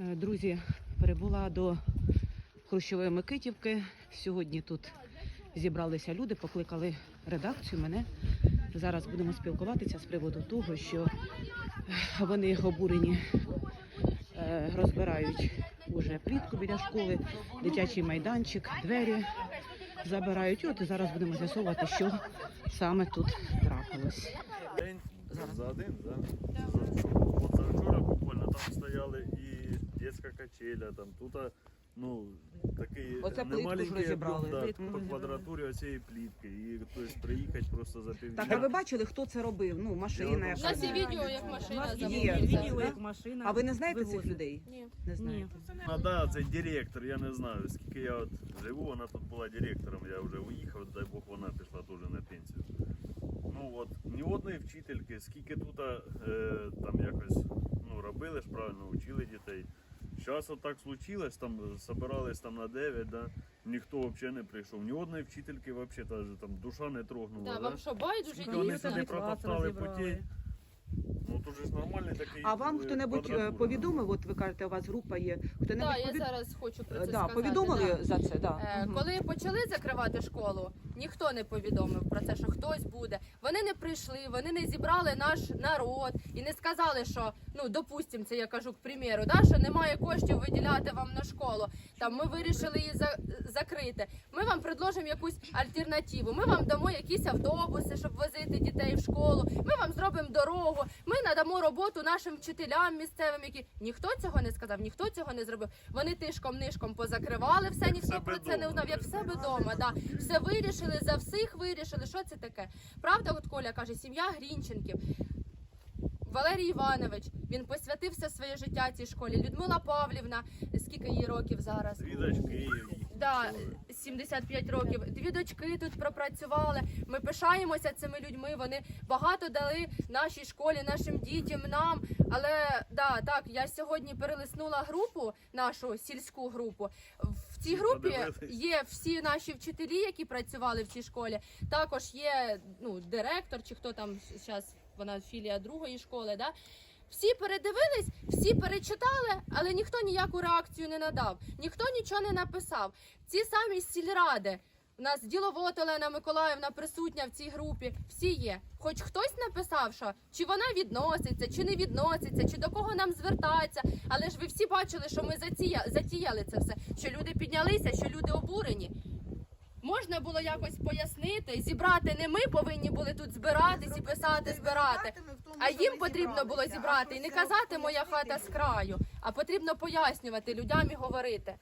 Е, Друзі, перебула до Хрущової Микитівки. Сьогодні тут зібралися люди, покликали редакцію мене. Зараз будемо спілкуватися з приводу того, що е, вони обурені е, розбирають уже плітку біля школи, дитячий майданчик, двері забирають. От і зараз будемо з'ясовувати, що саме тут трапилось. За один, за вчора буквально там стояли і дитяча качеля, там тут, ну, такий Оце плитку ж немаленький розібрали, об'єм, да, плитку по квадратурі оцієї плітки. І тобто, приїхати просто за півдня. Так, а ви бачили, хто це робив? Ну, машина У нас є Ні. відео, як машина Є. заводиться. Відео, як машина. А ви не знаєте цих вивозить. людей? Ні. Не знаєте. А, да, це директор, я не знаю, скільки я от живу, вона тут була директором, я вже уїхав, дай Бог вона пішла теж на пенсію. Ну от, ні одної вчительки, скільки тут е, там якось ну, робили ж правильно, учили дітей. Зараз так случилось, там собирались там на 9, да, ніхто взагалі не прийшов. Ні одної вчительки взагалі там душа не трогнула. Да, Да, вам що, байдуже Скільки вони дійсно? сюди протоптали розібрали. Ну тут же ж нормальний такий. А вам е, хто-небудь е, квадратура. повідомив? От ви кажете, у вас група є. Хто-небудь Так, я повід... зараз хочу про Е, це да, сказати. повідомили да. за це, да. Е, Мгм. Коли почали закривати школу, ніхто не повідомив про це, що хтось буде. Вони не прийшли, вони не зібрали наш народ і не сказали, що ну допустим, це я кажу к примеру, да, що немає коштів виділяти вам на школу. Там ми вирішили її за- закрити. Ми вам предложимо якусь альтернативу. Ми вам дамо якісь автобуси, щоб возити дітей в школу. Ми вам зробимо дорогу. Ми надамо роботу нашим вчителям місцевим, які ніхто цього не сказав, ніхто цього не зробив. Вони тишком нишком позакривали все, ніхто про це не дома, узнав, як в себе вдома. Да. Все вирішили, за всіх вирішили. Що це таке? Правда, от Коля каже, сім'я Грінченків. Валерій Іванович, він посвятив все своє життя цій школі. Людмила Павлівна, скільки їй років зараз? Дві дочки Да, вчили. 75 років. Дві дочки тут пропрацювали. Ми пишаємося цими людьми. Вони багато дали нашій школі, нашим дітям, нам. Але да, так, я сьогодні перелиснула групу, нашу сільську групу. В цій групі є всі наші вчителі, які працювали в цій школі. Також є ну, директор, чи хто там зараз вона філія другої школи. Да? Всі передивились, перечитали, але ніхто ніяку реакцію не надав, ніхто нічого не написав. Ці самі сільради. У нас діловод Олена Миколаївна присутня в цій групі. Всі є. Хоч хтось написав, що чи вона відноситься, чи не відноситься, чи до кого нам звертається. Але ж ви всі бачили, що ми затія... затіяли це все. Що люди піднялися, що люди обурені. Можна було якось пояснити, зібрати не ми повинні були тут збиратись і писати, збирати. А їм потрібно було зібрати і не казати моя хата з краю, а потрібно пояснювати людям і говорити.